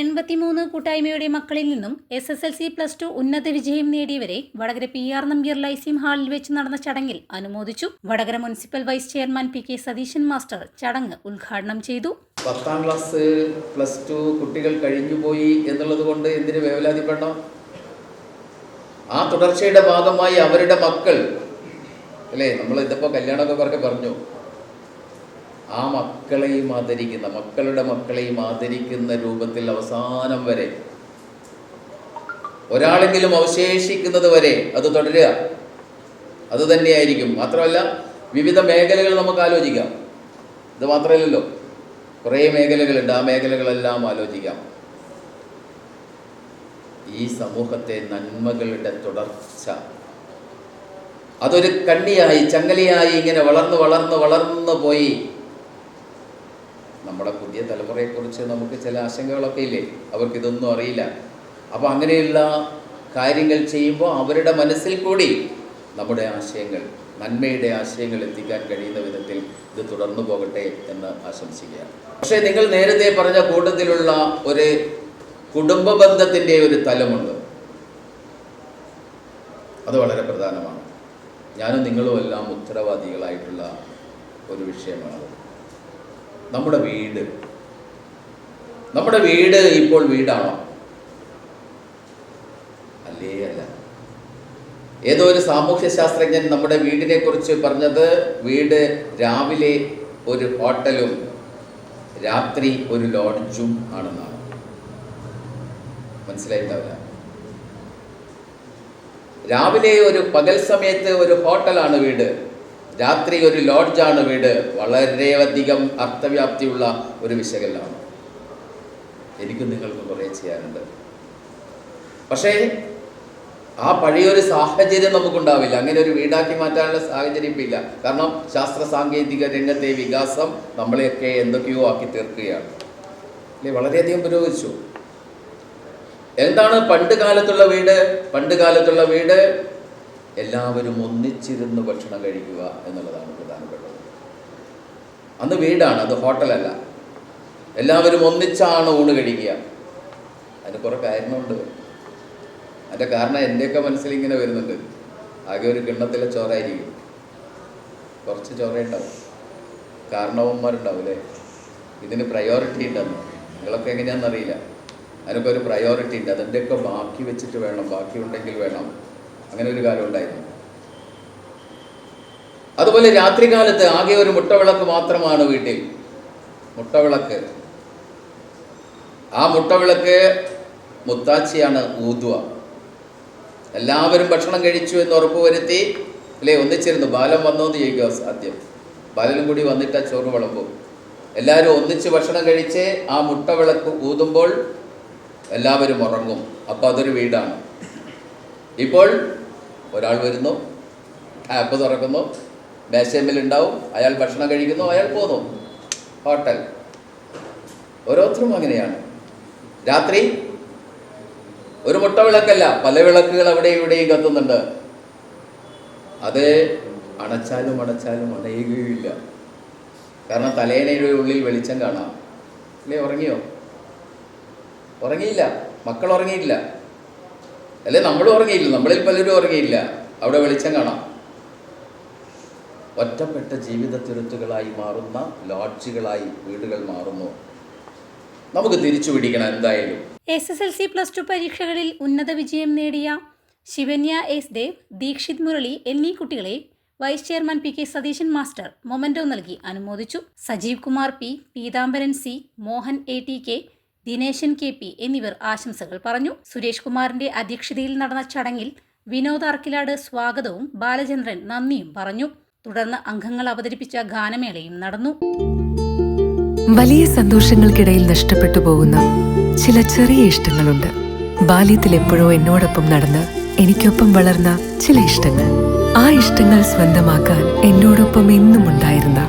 അൻപത്തിമൂന്ന് കൂട്ടായ്മയുടെ മക്കളിൽ നിന്നും S S L C plus two ഉന്നത വിജയം നേടിയവരെ Vadakara P R Nambiar lyceum ഹാളിൽ വെച്ച് നടന്ന ചടങ്ങിൽ അനുമോദിച്ചു. Vadakara municipal vice chairman P K Satheesan master ചടങ്ങ് ഉദ്ഘാടനം ചെയ്തു. പത്താം ക്ലാസ് പ്ലസ് ടു കുട്ടികൾ കഴിഞ്ഞു പോയി എന്നുള്ളത് കൊണ്ട് എന്തിന് വേവലാതിപ്പെടണം? ആ തുടർച്ചയുടെ ഭാഗമായി അവരുടെ മക്കൾ അല്ലേ? നമ്മൾ ഇതിപ്പോൾ കല്യാണമൊക്കെ പറഞ്ഞു. ആ മക്കളെയും ആദരിക്കുന്ന മക്കളുടെ മക്കളെയും ആദരിക്കുന്ന രൂപത്തിൽ അവസാനം വരെ ഒരാളെങ്കിലും അവശേഷിക്കുന്നത് വരെ അത് തുടരുക. അത് തന്നെയായിരിക്കും. മാത്രമല്ല വിവിധ മേഖലകൾ നമുക്ക് ആലോചിക്കാം. ഇത് മാത്രമല്ലല്ലോ കുറേ മേഖലകളുണ്ട്. ആ മേഖലകളെല്ലാം ആലോചിക്കാം. ഈ സമൂഹത്തെ നന്മകളുടെ തുടർച്ച. അതൊരു കണ്ണിയായി ചങ്ങലയായി ഇങ്ങനെ വളർന്ന് വളർന്ന് വളർന്നു പോയി നമ്മുടെ പുതിയ തലമുറയെക്കുറിച്ച് നമുക്ക് ചില ആശങ്കകളൊക്കെ ഇല്ലേ? അവർക്കിതൊന്നും അറിയില്ല. അപ്പോൾ അങ്ങനെയുള്ള കാര്യങ്ങൾ ചെയ്യുമ്പോൾ അവരുടെ മനസ്സിൽ കൂടി നമ്മുടെ ആശയങ്ങൾ നന്മയുടെ ആശയങ്ങൾ എത്തിക്കാൻ കഴിയുന്ന വിധത്തിൽ ഇത് തുടർന്നു പോകട്ടെ എന്ന് ആശംസിക്കുകയാണ്. പക്ഷേ നിങ്ങൾ നേരത്തെ പറഞ്ഞ കൂട്ടത്തിലുള്ള ഒരു കുടുംബ ബന്ധത്തിന്റെ ഒരു തലമുണ്ട്. അത് വളരെ പ്രധാനമാണ്. ഞാനും നിങ്ങളും എല്ലാം ഉത്തരവാദികളായിട്ടുള്ള ഒരു വിഷയമാണ് നമ്മുടെ വീട്. നമ്മുടെ വീട് ഇപ്പോൾ വീടാണോ? അല്ലേ അല്ല. ഏതോ ഒരു സാമൂഹ്യ ശാസ്ത്രജ്ഞൻ നമ്മുടെ വീടിനെ കുറിച്ച് പറഞ്ഞത് വീട് രാവിലെ ഒരു ഹോട്ടലും രാത്രി ഒരു ലോഡ്ജും ആണെന്നാണ്. മനസ്സിലായിട്ടുണ്ടാവില്ല രാവിലെ ഒരു പകൽ സമയത്ത് ഒരു ഹോട്ടലാണ് വീട്. രാത്രി ഒരു ലോഡ്ജാണ് വീട്. വളരെയധികം അർത്ഥവ്യാപ്തിയുള്ള ഒരു വിശകലനമാണ്. എനിക്കും നിങ്ങൾക്ക് കുറേ ചെയ്യാനുണ്ട്. പക്ഷേ ആ പഴയൊരു സാഹചര്യം നമുക്കുണ്ടാവില്ല. അങ്ങനെ ഒരു വീടാക്കി മാറ്റാനുള്ള സാഹചര്യം ഇല്ല കാരണം ശാസ്ത്ര സാങ്കേതിക രംഗത്തെ വികാസം നമ്മളെയൊക്കെ എന്തൊക്കെയോ ആക്കി തീർക്കുകയാണ്. അല്ലേ? വളരെയധികം പുരോഗമിച്ചു. എന്താണ് പണ്ട് കാലത്തുള്ള വീട്? പണ്ട് കാലത്തുള്ള വീട് എല്ലാവരും ഒന്നിച്ചിരുന്ന് ഭക്ഷണം കഴിക്കുക എന്നുള്ളതാണ് പ്രധാനപ്പെട്ടത്. അന്ന് വീടാണ് അത് ഹോട്ടലല്ല. എല്ലാവരും ഒന്നിച്ചാണ് ഊണ് കഴിക്കുക. അതിന് കുറേ കാരണമുണ്ട്. അതിന്റെ കാരണം എന്റെയൊക്കെ മനസ്സിൽ ഇങ്ങനെ വരുന്നുണ്ട്. ആകെ ഒരു കിണ്ണത്തിലെ ചോറായിരിക്കും. കുറച്ച് ചോറയുണ്ടാവും കാരണവന്മാരുണ്ടാവും അല്ലേ ഇതിന് പ്രയോറിറ്റി ഉണ്ടെന്ന് നിങ്ങളൊക്കെ എങ്ങനെയാണെന്നറിയില്ല അതിനൊക്കെ ഒരു പ്രയോറിറ്റി ഉണ്ട്. അതിന്റെയൊക്കെ ബാക്കി വെച്ചിട്ട് വേണം. ബാക്കി ഉണ്ടെങ്കിൽ വേണം. അങ്ങനെ ഒരു കാലം ഉണ്ടായിരുന്നു. അതുപോലെ രാത്രികാലത്ത് ആകെ ഒരു മുട്ടവിളക്ക് മാത്രമാണ് വീട്ടിൽ. മുട്ടവിളക്ക്. ആ മുട്ടവിളക്ക് മുത്താച്ചിയാണ് ഊതുവ എല്ലാവരും ഭക്ഷണം കഴിച്ചു എന്ന് ഉറപ്പുവരുത്തി അല്ലേ ഒന്നിച്ചിരുന്നു. ബാലം വന്നോ എന്ന് ചോദിക്കുക ആദ്യം. ബാലനും കൂടി വന്നിട്ട് ചോറ് വിളമ്പും. എല്ലാവരും ഒന്നിച്ച് ഭക്ഷണം കഴിച്ച് ആ മുട്ടവിളക്ക് ഊതുമ്പോൾ എല്ലാവരും ഉറങ്ങും. അപ്പോൾ അതൊരു വീടാണ്. ഇപ്പോൾ ഒരാൾ വരുന്നു ആപ്പ് തുറക്കുന്നു ഉണ്ടാവും അയാൾ ഭക്ഷണം കഴിക്കുന്നു അയാൾ പോന്നു. ഹോട്ടൽ. ഓരോരുത്തരും അങ്ങനെയാണ്. രാത്രി ഒരു മുട്ട വിളക്കല്ല പല വിളക്കുകൾ അവിടെ ഇവിടെയും കത്തുന്നുണ്ട്. അത് അണച്ചാലും അണച്ചാലും അണയുകയില്ല. കാരണം തലേനയുടെ ഉള്ളിൽ വെളിച്ചം കാണാം. അല്ലേ ഉറങ്ങിയോ? ഉറങ്ങിയില്ല. മക്കൾ ഉറങ്ങിയില്ല അല്ലേ നമ്മളും ഉറങ്ങിയില്ല നമ്മളിൽ പലരും ഉറങ്ങിയില്ല. അവിടെ വെളിച്ചം കാണാം. ഒറ്റപ്പെട്ട ജീവിത തിരുത്തുകളായി മാറുന്ന ലോഡ്ജുകളായി വീടുകൾ മാറുന്നു. നമുക്ക് തിരിച്ചു പിടിക്കണം എന്തായാലും. S S L C plus two പരീക്ഷകളിൽ ഉന്നത വിജയം നേടിയ ശിവന്യ എസ് ദേവ് ദീക്ഷിത് മുരളി എന്നീ കുട്ടികളെ vice chairman P K Satheesan master memento നൽകി അനുമോദിച്ചു. Sajeev Kumar P Peethambaran C Mohan A T K Dineshan K P എന്നിവർ ആശംസകൾ പറഞ്ഞു. സുരേഷ് കുമാറിന്റെ അധ്യക്ഷതയിൽ നടന്ന ചടങ്ങിൽ വിനോദ് അർക്കിലാട് സ്വാഗതവും ബാലചന്ദ്രൻ നന്ദിയും പറഞ്ഞു. തുടർന്ന് അംഗങ്ങൾ അവതരിപ്പിച്ച ഗാനമേളയും നടന്നു. വലിയ സന്തോഷങ്ങൾക്കിടയിൽ നഷ്ടപ്പെട്ടു പോകുന്ന ചില ചെറിയ ഇഷ്ടങ്ങളുണ്ട്. ബാല്യത്തിൽ എപ്പോഴോ എന്നോടൊപ്പം നടന്ന് എനിക്കൊപ്പം വളർന്ന ചില ഇഷ്ടങ്ങൾ. ആ ഇഷ്ടങ്ങൾ സ്വന്തമാക്കാൻ എന്നോടൊപ്പം എന്നും ഉണ്ടായിരുന്ന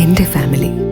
എന്റെ ഫാമിലി.